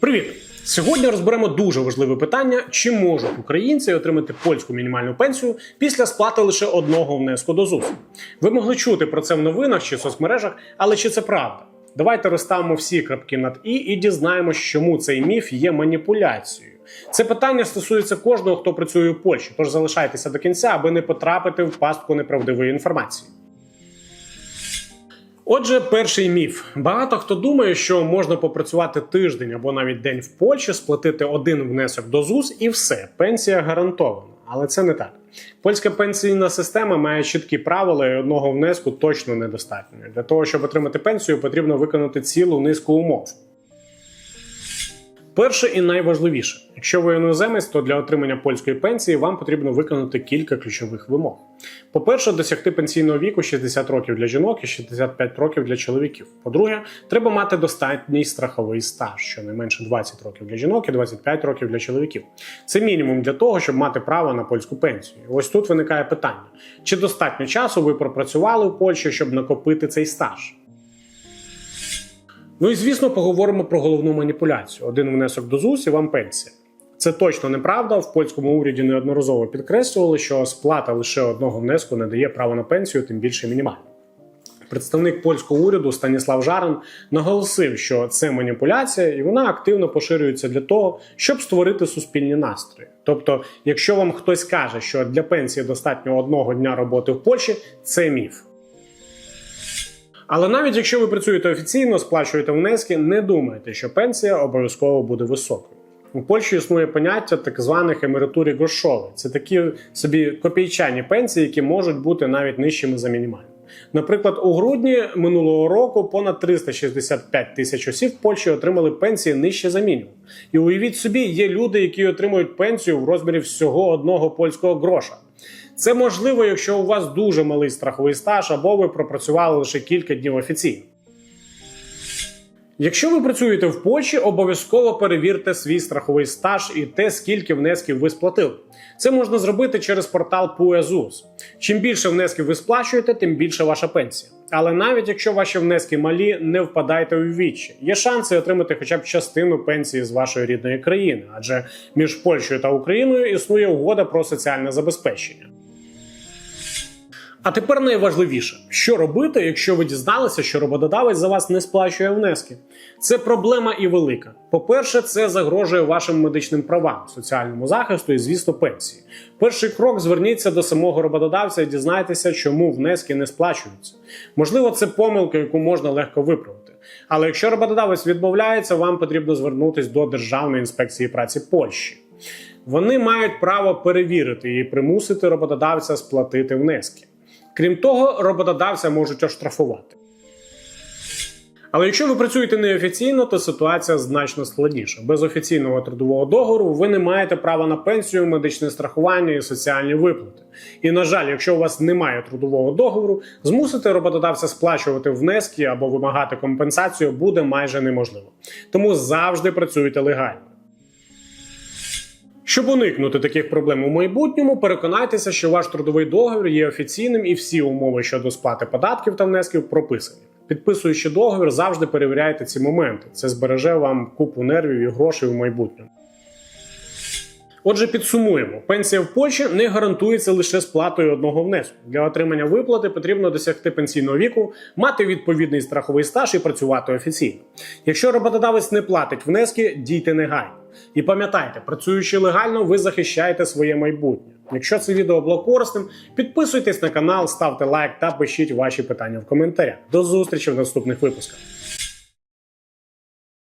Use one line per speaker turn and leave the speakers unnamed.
Привіт! Сьогодні розберемо дуже важливе питання: чи можуть українці отримати польську мінімальну пенсію після сплати лише одного внеску до ЗУС? Ви могли чути про це в новинах чи соцмережах, але чи це правда? Давайте розставимо всі крапки над і і дізнаємось, чому цей міф є маніпуляцією. Це питання стосується кожного, хто працює у Польщі, тож залишайтеся до кінця, аби не потрапити в пастку неправдивої інформації. Отже, перший міф. Багато хто думає, що можна попрацювати тиждень або навіть день в Польщі, сплатити один внесок до ЗУС і все, пенсія гарантована. Але це не так. Польська пенсійна система має чіткі правила, і одного внеску точно недостатньо. Для того, щоб отримати пенсію, потрібно виконати цілу низку умов. Перше і найважливіше, якщо ви іноземець, то для отримання польської пенсії вам потрібно виконати кілька ключових вимог. По-перше, досягти пенсійного віку 60 років для жінок і 65 років для чоловіків. По-друге, треба мати достатній страховий стаж, щонайменше 20 років для жінок і 25 років для чоловіків. Це мінімум для того, щоб мати право на польську пенсію. Ось тут виникає питання: чи достатньо часу ви пропрацювали в Польщі, щоб накопити цей стаж? Ну і звісно, поговоримо про головну маніпуляцію: один внесок до ЗУС і вам пенсія. Це точно неправда. В польському уряді неодноразово підкреслювали, що сплата лише одного внеску не дає права на пенсію, тим більше мінімально. Представник польського уряду Станіслав Жарин наголосив, що це маніпуляція, і вона активно поширюється для того, щоб створити суспільні настрої. Тобто, якщо вам хтось каже, що для пенсії достатньо одного дня роботи в Польщі, це міф. Але навіть якщо ви працюєте офіційно, сплачуєте внески, не думайте, що пенсія обов'язково буде високою. У Польщі існує поняття так званих емературі грошових. Це такі собі копійчані пенсії, які можуть бути навіть нижчими за мінімальну. Наприклад, у грудні минулого року понад 365 тисяч осіб в Польщі отримали пенсії нижче за мінімум. І уявіть собі, є люди, які отримують пенсію в розмірі всього одного польського гроша. Це можливо, якщо у вас дуже малий страховий стаж або ви пропрацювали лише кілька днів офіційно. Якщо ви працюєте в Польщі, обов'язково перевірте свій страховий стаж і те, скільки внесків ви сплатили. Це можна зробити через портал PUEZUS. Чим більше внесків ви сплачуєте, тим більше ваша пенсія. Але навіть якщо ваші внески малі, не впадайте у вічі. Є шанси отримати хоча б частину пенсії з вашої рідної країни, адже між Польщею та Україною існує угода про соціальне забезпечення. А тепер найважливіше, що робити, якщо ви дізналися, що роботодавець за вас не сплачує внески. Це проблема і велика. По-перше, це загрожує вашим медичним правам, соціальному захисту і, звісно, пенсії. Перший крок зверніться до самого роботодавця і дізнайтеся, чому внески не сплачуються. Можливо, це помилка, яку можна легко виправити. Але якщо роботодавець відмовляється, вам потрібно звернутися до Державної інспекції праці Польщі. Вони мають право перевірити і примусити роботодавця сплатити внески. Крім того, роботодавця можуть оштрафувати. Але якщо ви працюєте неофіційно, то ситуація значно складніша. Без офіційного трудового договору ви не маєте права на пенсію, медичне страхування і соціальні виплати. І на жаль, якщо у вас немає трудового договору, змусити роботодавця сплачувати внески або вимагати компенсацію буде майже неможливо. Тому завжди працюйте легально. Щоб уникнути таких проблем у майбутньому, переконайтеся, що ваш трудовий договір є офіційним і всі умови щодо сплати податків та внесків прописані. Підписуючи договір, завжди перевіряйте ці моменти. Це збереже вам купу нервів і грошей у майбутньому. Отже, підсумуємо: пенсія в Польщі не гарантується лише сплатою одного внеску. Для отримання виплати потрібно досягти пенсійного віку, мати відповідний страховий стаж і працювати офіційно. Якщо роботодавець не платить внески, дійте негайно. І пам'ятайте, працюючи легально, ви захищаєте своє майбутнє. Якщо це відео було корисним, підписуйтесь на канал, ставте лайк та пишіть ваші питання в коментарях. До зустрічі в наступних випусках.